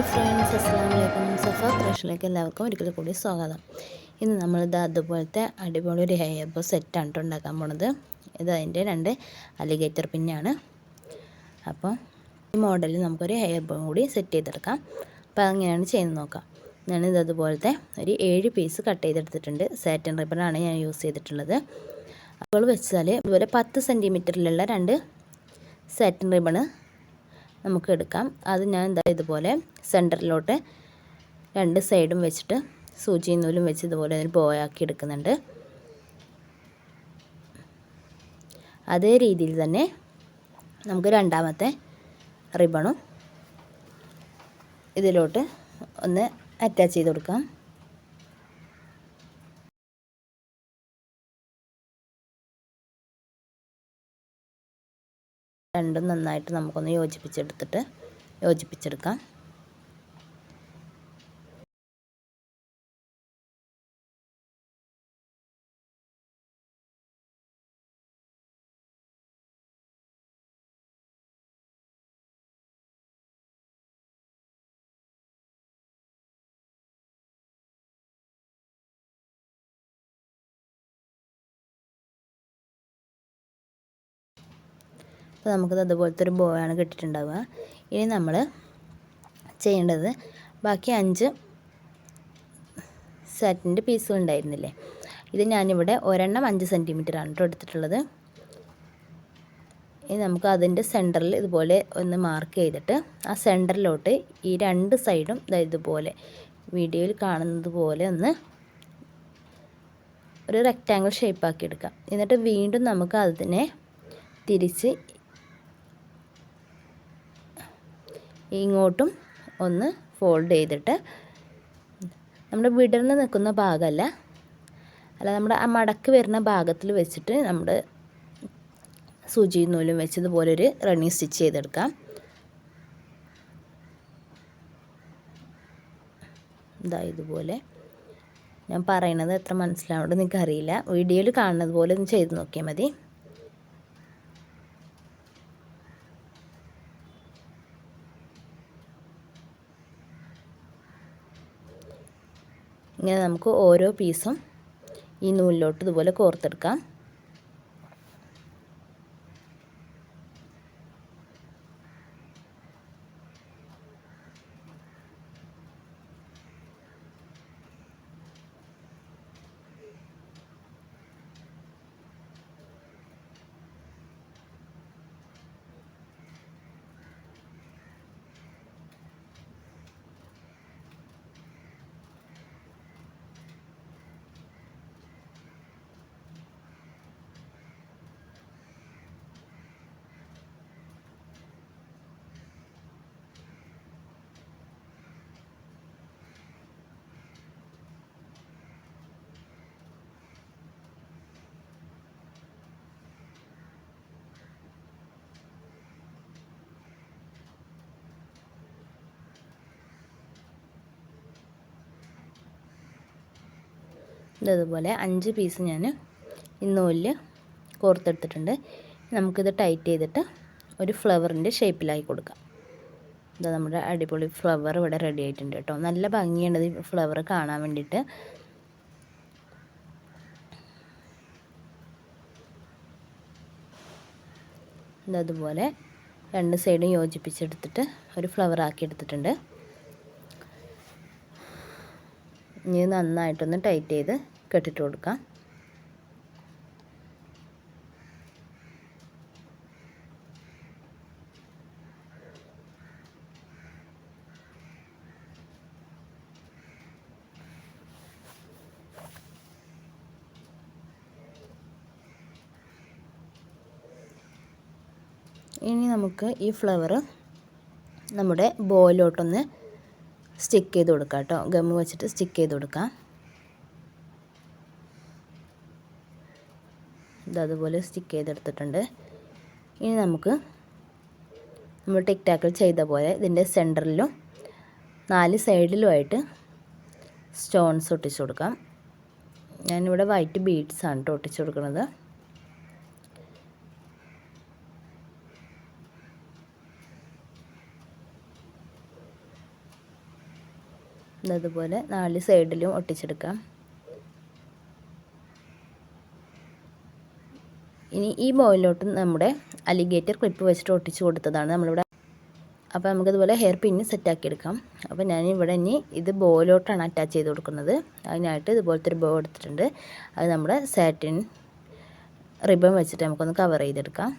Hi friends അസ്സാം വലൈക്കും സഫ ക്രഷിലേക്ക് എല്ലാവർക്കും ഒരിക്കൽ കൂടി സ്വാഗതം. ഇന്ന് നമ്മളിത് അതുപോലത്തെ അടിപൊളി ഒരു ഹെയർ ബോ സെറ്റാണ് ഉണ്ടാക്കാൻ പോണത്. ഇത് അതിന്റെ രണ്ട് അലിഗേറ്റർ പിന്നാണ് അപ്പോൾ ഈ മോഡലിൽ നമുക്കൊരു ഹെയർ ബോ കൂടി സെറ്റ് ചെയ്തെടുക്കാം. അപ്പോൾ അങ്ങനെയാണ് ചെയ്ത് നോക്കാം. ഞാനിത് അതുപോലത്തെ ഒരു ഏഴ് പീസ് കട്ട് ചെയ്തെടുത്തിട്ടുണ്ട്. സാറ്റൻ റിബണാണ് ഞാൻ യൂസ് ചെയ്തിട്ടുള്ളത്. അപ്പോൾ വെച്ചാൽ ഇതുപോലെ പത്ത് സെന്റിമീറ്ററിലുള്ള രണ്ട് സാറ്റൻ റിബണ് നമുക്ക് എടുക്കാം. അത് ഞാൻ എന്താ ഇതുപോലെ സെന്ററിലോട്ട് രണ്ട് സൈഡും വെച്ചിട്ട് സൂചി നൂലും വെച്ച് ഇതുപോലെ ഒരു ബോയാക്കി എടുക്കുന്നുണ്ട്. അതേ രീതിയിൽ തന്നെ നമുക്ക് രണ്ടാമത്തെ റിബണും ഇതിലോട്ട് ഒന്ന് അറ്റാച്ച് ചെയ്ത് കൊടുക്കാം. രണ്ടും നന്നായിട്ട് നമുക്കൊന്ന് യോജിപ്പിച്ചെടുത്തിട്ട് യോജിപ്പിച്ചെടുക്കാം. അപ്പോൾ നമുക്കത് അതുപോലത്തെ ഒരു ബോയാണ് കിട്ടിയിട്ടുണ്ടാവുക. ഇനി നമ്മൾ ചെയ്യേണ്ടത് ബാക്കി അഞ്ച് സെറ്റിന്റെ പീസുകൾ ഉണ്ടായിരുന്നില്ലേ? ഇത് ഞാനിവിടെ ഒരെണ്ണം അഞ്ച് സെന്റിമീറ്ററാണ് കേട്ടോ എടുത്തിട്ടുള്ളത്. ഇനി നമുക്ക് അതിന്റെ സെന്ററിൽ ഇതുപോലെ ഒന്ന് മാർക്ക് ചെയ്തിട്ട് ആ സെന്ററിലോട്ട് ഈ രണ്ട് സൈഡും ഇതുപോലെ വീഡിയോയിൽ കാണുന്നത് പോലെ ഒന്ന് ഒരു റെക്റ്റാങ്കിൾ ഷേപ്പാക്കി എടുക്കാം. എന്നിട്ട് വീണ്ടും നമുക്ക് അതിനെ തിരിച്ച് ഇങ്ങോട്ടും ഒന്ന് ഫോൾഡ് ചെയ്തിട്ട് നമ്മുടെ വിടർന്ന് നിൽക്കുന്ന ഭാഗമല്ല. അല്ല നമ്മുടെ ആ മടക്ക് വരുന്ന ഭാഗത്തിൽ വെച്ചിട്ട് നമ്മുടെ സൂചി നൂലും വെച്ച് ഇതുപോലെ ഒരു റണ്ണിങ് സ്റ്റിച്ച് ചെയ്തെടുക്കാം. ഇതാ ഇതുപോലെ. ഞാൻ പറയണത് എത്ര മനസ്സിലാവുന്നത് എനിക്കറിയില്ല. വീഡിയോയിൽ കാണുന്നത് പോലെ ഒന്ന് ചെയ്ത് നോക്കിയാൽ മതി. ഇങ്ങനെ നമുക്ക് ഓരോ പീസും ഈ നൂലിലോട്ട് ഇതുപോലെ കോർത്തെടുക്കാം. ഇതതുപോലെ അഞ്ച് പീസ് ഞാൻ ഈ നൂലിൽ കോർത്തെടുത്തിട്ടുണ്ട്. നമുക്കിത് ടൈറ്റ് ചെയ്തിട്ട് ഒരു ഫ്ലവറിന്റെ ഷേപ്പിലാക്കി കൊടുക്കാം. ഇതാ നമ്മുടെ അടിപൊളി ഫ്ലവർ ഇവിടെ റെഡി ആയിട്ടുണ്ട് കേട്ടോ. നല്ല ഭംഗിയുണ്ട് ഈ ഫ്ലവർ കാണാൻ വേണ്ടിയിട്ട്. ഇതതുപോലെ രണ്ട് സൈഡും യോജിപ്പിച്ചെടുത്തിട്ട് ഒരു ഫ്ലവർ ആക്കി എടുത്തിട്ടുണ്ട്. ഇനി നന്നായിട്ടൊന്ന് ടൈറ്റ് ചെയ്ത് കെട്ടിട്ട് കൊടുക്കാം. ഇനി നമുക്ക് ഈ ഫ്ലവർ നമ്മുടെ ബോയിലോട്ടൊന്ന് സ്റ്റിക്ക് ചെയ്ത് കൊടുക്കാം കേട്ടോ. ഗമ്മ് വെച്ചിട്ട് സ്റ്റിക്ക് ചെയ്ത് കൊടുക്കാം. ഇതതുപോലെ സ്റ്റിക്ക് ചെയ്തെടുത്തിട്ടുണ്ട്. ഇനി നമുക്ക് നമ്മൾ ടിക് ടാക്കിൾ ചെയ്ത പോലെ ഇതിന്റെ സെന്ററിലും നാല് സൈഡിലുമായിട്ട് സ്റ്റോൺസ് ഒട്ടിച്ചു കൊടുക്കാം. ഞാനിവിടെ വൈറ്റ് ബീഡ്സാണ് കേട്ടോ ഒട്ടിച്ചു കൊടുക്കുന്നത്. അതുപോലെ നാല് സൈഡിലും ഒട്ടിച്ചെടുക്കാം. ഇനി ഈ ബോയിലോട്ട് നമ്മുടെ അലിഗേറ്റർ ക്ലിപ്പ് വെച്ചിട്ട് ഒട്ടിച്ച് കൊടുത്തതാണ് നമ്മളിവിടെ. അപ്പോൾ നമുക്കിതുപോലെ ഹെയർ പിന്ന് സെറ്റാക്കി എടുക്കാം അപ്പോൾ ഞാൻ ഇവിടെ ഇനി ഇത് ബോയിലോട്ടാണ് അറ്റാച്ച് ചെയ്ത് കൊടുക്കുന്നത്. അതിനായിട്ട് ഇതുപോലത്തെ ഒരു ബോ എടുത്തിട്ടുണ്ട്. അത് നമ്മുടെ സാറ്റിൻ റിബൺ വെച്ചിട്ട് നമുക്കൊന്ന് കവർ ചെയ്തെടുക്കാം.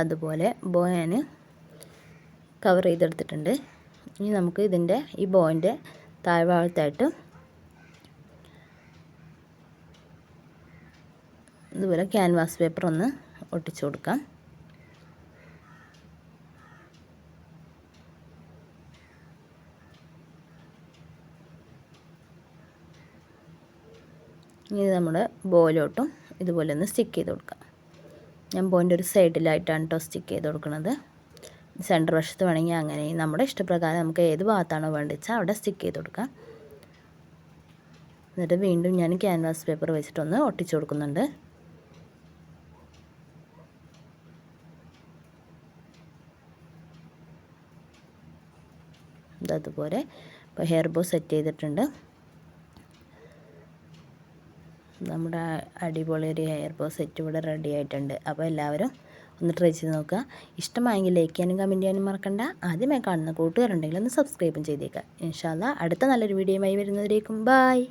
അതുപോലെ ബോ ഞാൻ കവർ ചെയ്തെടുത്തിട്ടുണ്ട്. ഇനി നമുക്ക് ഇതിന്റെ ഈ ബോയിന്റെ താഴ്ഭാഗത്തായിട്ട് ഇതുപോലെ ക്യാൻവാസ് പേപ്പർ ഒന്ന് ഒട്ടിച്ചു കൊടുക്കാം. ഇനി നമ്മുടെ ബോയിലോട്ടും ഇതുപോലെ ഒന്ന് സ്റ്റിക്ക് ചെയ്ത് കൊടുക്കാം. ഞാൻ പോയിന്റ് ഒരു സൈഡിലായിട്ടാണ് കേട്ടോ സ്റ്റിക്ക് ചെയ്ത് കൊടുക്കുന്നത് സെന്റർ വശത്ത് വേണമെങ്കിൽ അങ്ങനെ. നമ്മുടെ ഇഷ്ടപ്രകാരം നമുക്ക് ഏത് ഭാഗത്താണോ വേണ്ടിച്ചാൽ അവിടെ സ്റ്റിക്ക് ചെയ്ത് കൊടുക്കാം. എന്നിട്ട് വീണ്ടും ഞാൻ ക്യാൻവാസ് പേപ്പർ വെച്ചിട്ടൊന്ന് ഒട്ടിച്ചു കൊടുക്കുന്നുണ്ട്. അതുപോലെ ഇപ്പോൾ ഹെയർ ബോ സെറ്റ് ചെയ്തിട്ടുണ്ട്. നമ്മുടെ അടിപൊളി ഒരു ഹെയർ ബോ സെറ്റ് ഇവിടെ റെഡി ആയിട്ടുണ്ട്. അപ്പോൾ എല്ലാവരും ഒന്ന് ട്രൈ ചെയ്ത് നോക്കുക. ഇഷ്ടമായെങ്കിൽ ലൈക്ക് ചെയ്യാനും കമന്റ് ചെയ്യാനും മറക്കണ്ട. ആദ്യമായി കാണുന്ന കൂട്ടുകാരുണ്ടെങ്കിൽ ഒന്ന് സബ്സ്ക്രൈബും ചെയ്തേക്കുക. ഇൻഷാല്ല അടുത്ത നല്ലൊരു വീഡിയോയുമായി വരുന്നതിലേക്കും ബായ്